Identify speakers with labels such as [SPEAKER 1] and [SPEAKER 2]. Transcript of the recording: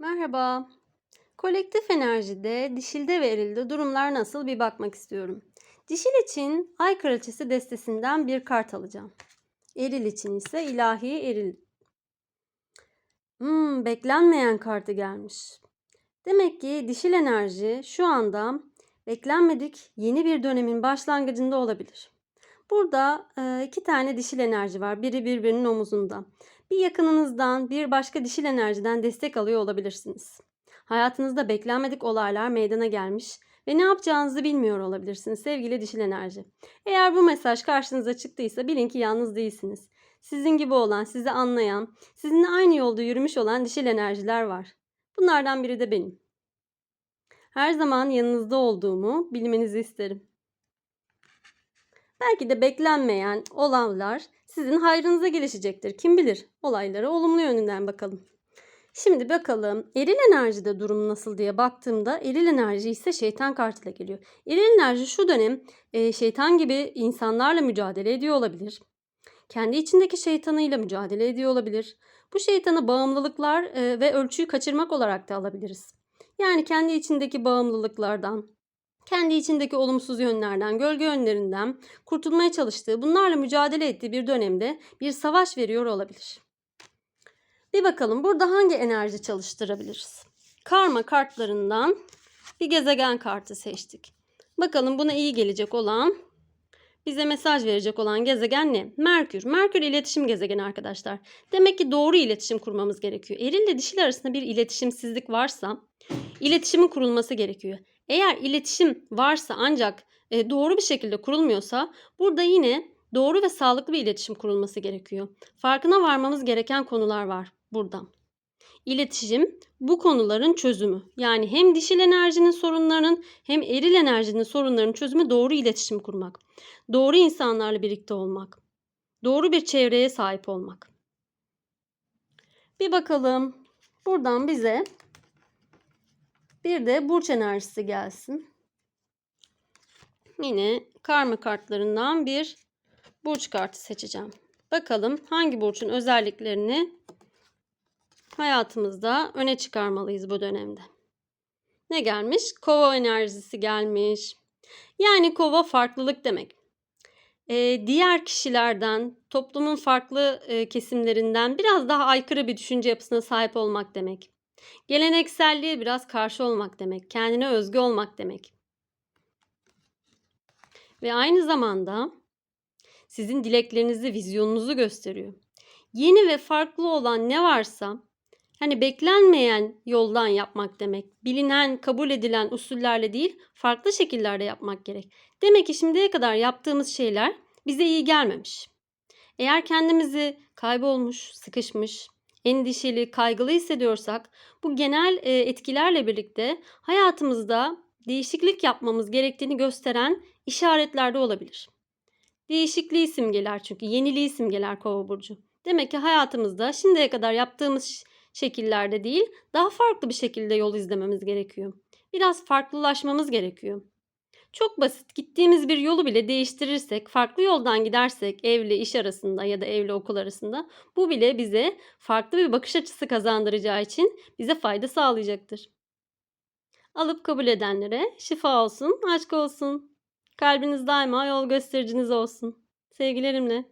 [SPEAKER 1] Merhaba. Kolektif enerjide, dişilde ve erilde durumlar nasıl bir bakmak istiyorum. Dişil için Ay Kraliçesi destesinden bir kart alacağım. Eril için ise ilahi eril. Hmm, beklenmeyen kartı gelmiş. Demek ki dişil enerji şu anda beklenmedik yeni bir dönemin başlangıcında olabilir. Burada iki tane dişil enerji var. Biri birbirinin omuzunda. Bir yakınınızdan, bir başka dişil enerjiden destek alıyor olabilirsiniz. Hayatınızda beklenmedik olaylar meydana gelmiş ve ne yapacağınızı bilmiyor olabilirsiniz sevgili dişil enerji. Eğer bu mesaj karşınıza çıktıysa bilin ki yalnız değilsiniz. Sizin gibi olan, sizi anlayan, sizinle aynı yolda yürümüş olan dişil enerjiler var. Bunlardan biri de benim. Her zaman yanınızda olduğumu bilmenizi isterim. Belki de beklenmeyen olaylar sizin hayrınıza gelişecektir. Kim bilir? Olaylara olumlu yönünden bakalım. Şimdi bakalım eril enerjide durum nasıl diye baktığımda eril enerji ise şeytan kartıyla geliyor. Eril enerji şu dönem e, şeytan gibi insanlarla mücadele ediyor olabilir. Kendi içindeki şeytanıyla mücadele ediyor olabilir. Bu şeytanı bağımlılıklar e, ve ölçüyü kaçırmak olarak da alabiliriz. Yani kendi içindeki bağımlılıklardan, kendi içindeki olumsuz yönlerden, gölge yönlerinden kurtulmaya çalıştığı, bunlarla mücadele ettiği bir dönemde bir savaş veriyor olabilir. Bir bakalım burada hangi enerji çalıştırabiliriz? Karma kartlarından bir gezegen kartı seçtik. Bakalım buna iyi gelecek olan, bize mesaj verecek olan gezegen ne? Merkür. Merkür iletişim gezegeni arkadaşlar. Demek ki doğru iletişim kurmamız gerekiyor. Eril ile dişil arasında bir iletişimsizlik varsa iletişimin kurulması gerekiyor. Eğer iletişim varsa ancak e, doğru bir şekilde kurulmuyorsa burada yine doğru ve sağlıklı bir iletişim kurulması gerekiyor. Farkına varmamız gereken konular var burada. İletişim bu konuların çözümü. Yani hem dişil enerjinin sorunlarının hem eril enerjinin sorunlarının çözümü doğru iletişim kurmak. Doğru insanlarla birlikte olmak. Doğru bir çevreye sahip olmak. Bir bakalım. Buradan bize bir de burç enerjisi gelsin. Yine karma kartlarından bir burç kartı seçeceğim. Bakalım hangi burçun özelliklerini hayatımızda öne çıkarmalıyız bu dönemde. Ne gelmiş? Kova enerjisi gelmiş. Yani kova farklılık demek. Ee, diğer kişilerden, toplumun farklı e, kesimlerinden biraz daha aykırı bir düşünce yapısına sahip olmak demek. Gelenekselliğe biraz karşı olmak demek. Kendine özgü olmak demek. Ve aynı zamanda sizin dileklerinizi, vizyonunuzu gösteriyor. Yeni ve farklı olan ne varsa hani beklenmeyen yoldan yapmak demek. Bilinen, kabul edilen usullerle değil, farklı şekillerde yapmak gerek. Demek ki şimdiye kadar yaptığımız şeyler bize iyi gelmemiş. Eğer kendimizi kaybolmuş, sıkışmış, endişeli, kaygılı hissediyorsak bu genel e, etkilerle birlikte hayatımızda değişiklik yapmamız gerektiğini gösteren işaretler de olabilir. Değişikliği simgeler çünkü yeniliği simgeler kova burcu. Demek ki hayatımızda şimdiye kadar yaptığımız şekillerde değil daha farklı bir şekilde yol izlememiz gerekiyor. Biraz farklılaşmamız gerekiyor. Çok basit. Gittiğimiz bir yolu bile değiştirirsek, farklı yoldan gidersek evle iş arasında ya da evle okul arasında bu bile bize farklı bir bakış açısı kazandıracağı için bize fayda sağlayacaktır. Alıp kabul edenlere şifa olsun, aşk olsun. Kalbiniz daima yol göstericiniz olsun. Sevgilerimle.